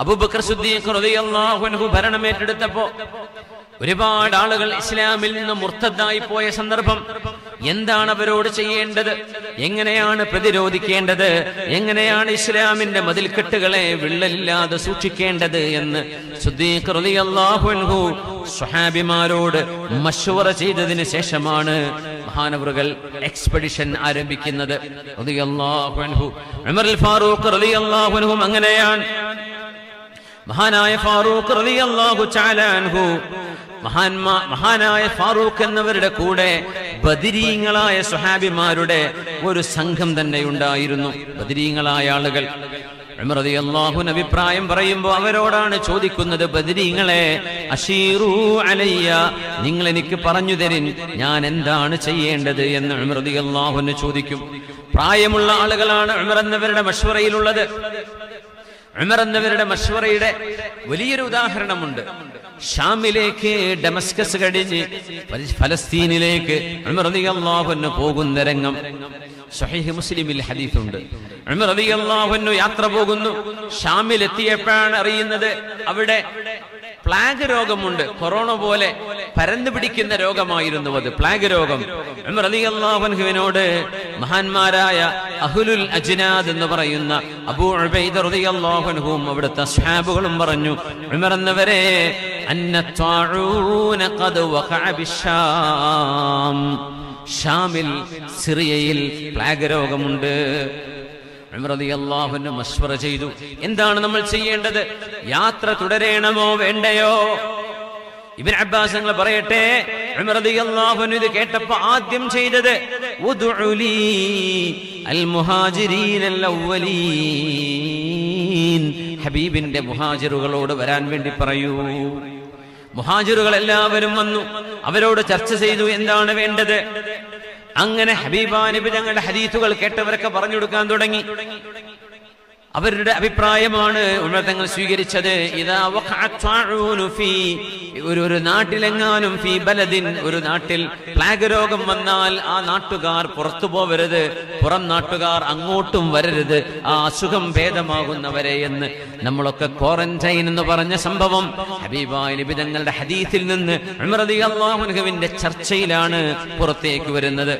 അബൂബക്കർ സിദ്ദീഖ് റളിയല്ലാഹു അൻഹു ഭരണം ഒരുപാട് ആളുകൾ ഇസ്ലാമിൽ നിന്ന് മുർത്തദ്ദായി പോയ സന്ദർഭം എന്താണ് അവരോട് ചെയ്യേണ്ടത്? എങ്ങനെയാണ് പ്രതിരോധിക്കേണ്ടത്? എങ്ങനെയാണ് ഇസ്ലാമിന്റെ മതിൽക്കെട്ടുകളെ വിള്ളലില്ലാതെ സൂക്ഷിക്കേണ്ടത് എന്ന് സ്വഹാബിമാരോട് മഷൂറ ചെയ്തതിന് ശേഷമാണ് മഹാനവറുകൾ എക്സ്പെഡിഷൻ ആരംഭിക്കുന്നത്. അങ്ങനെയാണ്. മഹാനായ ഫാറൂഖ് റളിയല്ലാഹു തആല അൻഹു മഹാന്മാ മഹാനായ ഫാറൂഖ് എന്നവരുടെ കൂടെ ബദിരീങ്ങളായ സ്വഹാബിമാരുടെ ഒരു സംഘം തന്നെ ഉണ്ടായിരുന്നു. ബദിരീങ്ങളായ ആളുകൾ. റളിയല്ലാഹുവിന് അഭിപ്രായം പറയുമ്പോൾ അവരോടാണ് ചോദിക്കുന്നത് ബദിരീങ്ങളെ അലയ്യ നിങ്ങൾ എനിക്ക് പറഞ്ഞു തരിൻ ഞാൻ എന്താണ് ചെയ്യേണ്ടത്? എന്ന് ഉമർ അള്ളാഹുന് ചോദിക്കും. പ്രായമുള്ള ആളുകളാണ് ഉമർ എന്നവരുടെ മഷ്വറയിലുള്ളത് ഉമർ എന്നവരുടെ മഷ്വറയുടെ വലിയൊരു ഉദാഹരണമുണ്ട്. ഷാമിലേക്ക് ഡെമസ്കസ് കഴിഞ്ഞ് ഫല- ഫലസ്തീനിലേക്ക് പോകുന്ന രംഗം സഹീഹ് മുസ്ലിമിൽ ഹദീഫുണ്ട് റളിയല്ലാഹു യാത്ര പോകുന്നു. ഷാമിൽ എത്തിയപ്പോഴാണ് അറിയുന്നത് അവിടെ പ്ലാഗ് രോഗമുണ്ട്. കൊറോണ പോലെ പരന്നു പിടിക്കുന്ന രോഗമായിരുന്നു അത്. പ്ലാഗ് രോഗം. റളിയല്ലാഹുവിനോട് മഹാന്മാരായ അഹുലുൽ അജ്നാദ് എന്ന് പറയുന്ന അബൂ റളിയല്ലാഹുൻഹും അവിടുത്തെ അസ്ഹാബുകളും പറഞ്ഞു ഉമർ എന്നവരെ അന്ന ഖദ് വഖഅ ബിശ്ശാം ഷാമിൽ സിറിയയിൽ പ്ലാഗ് രോഗമുണ്ട്. ചെയ്തു എന്താണ് നമ്മൾ ചെയ്യേണ്ടത്? യാത്ര തുടരണമോ വേണ്ടയോ? ഇബ്നു അബ്ബാസ് പറയട്ടെ ഇത് കേട്ടപ്പോ ആദ്യം ചെയ്തത് ഹബീബിന്റെ മുഹാജിറുകളോട് വരാൻ വേണ്ടി പറയൂ. മുഹാജിറുകൾ എല്ലാവരും വന്നു. അവരോട് ചർച്ച ചെയ്തു എന്താണ് വേണ്ടത്? അങ്ങനെ ഹബീബാനബി ഞങ്ങളുടെ ഹദീസുകൾ കേട്ടവരൊക്കെ പറഞ്ഞു കൊടുക്കാൻ തുടങ്ങി. അവരുടെ അഭിപ്രായമാണ് ഉമർ തങ്ങൾ സ്വീകരിച്ചത്. ഇതാ ഒരു ഒരു നാട്ടിലെങ്ങാനും ഫീ ബലദിൻ ഒരു നാട്ടിൽ പ്ലാഗ് രോഗം വന്നാൽ ആ നാട്ടുകാർ പുറത്തു പോവരുത് പുറം നാട്ടുകാർ അങ്ങോട്ടും വരരുത് ആ അസുഖം ഭേദമാകുന്നവരെ എന്ന്. നമ്മളൊക്കെ ക്വാറന്റൈൻ എന്ന് പറഞ്ഞ സംഭവം ഹബീബായ നബി തങ്ങളുടെ ഹദീസിൽ നിന്ന് അൻഹുവിന്റെ ചർച്ചയിലാണ് പുറത്തേക്ക് വരുന്നത്.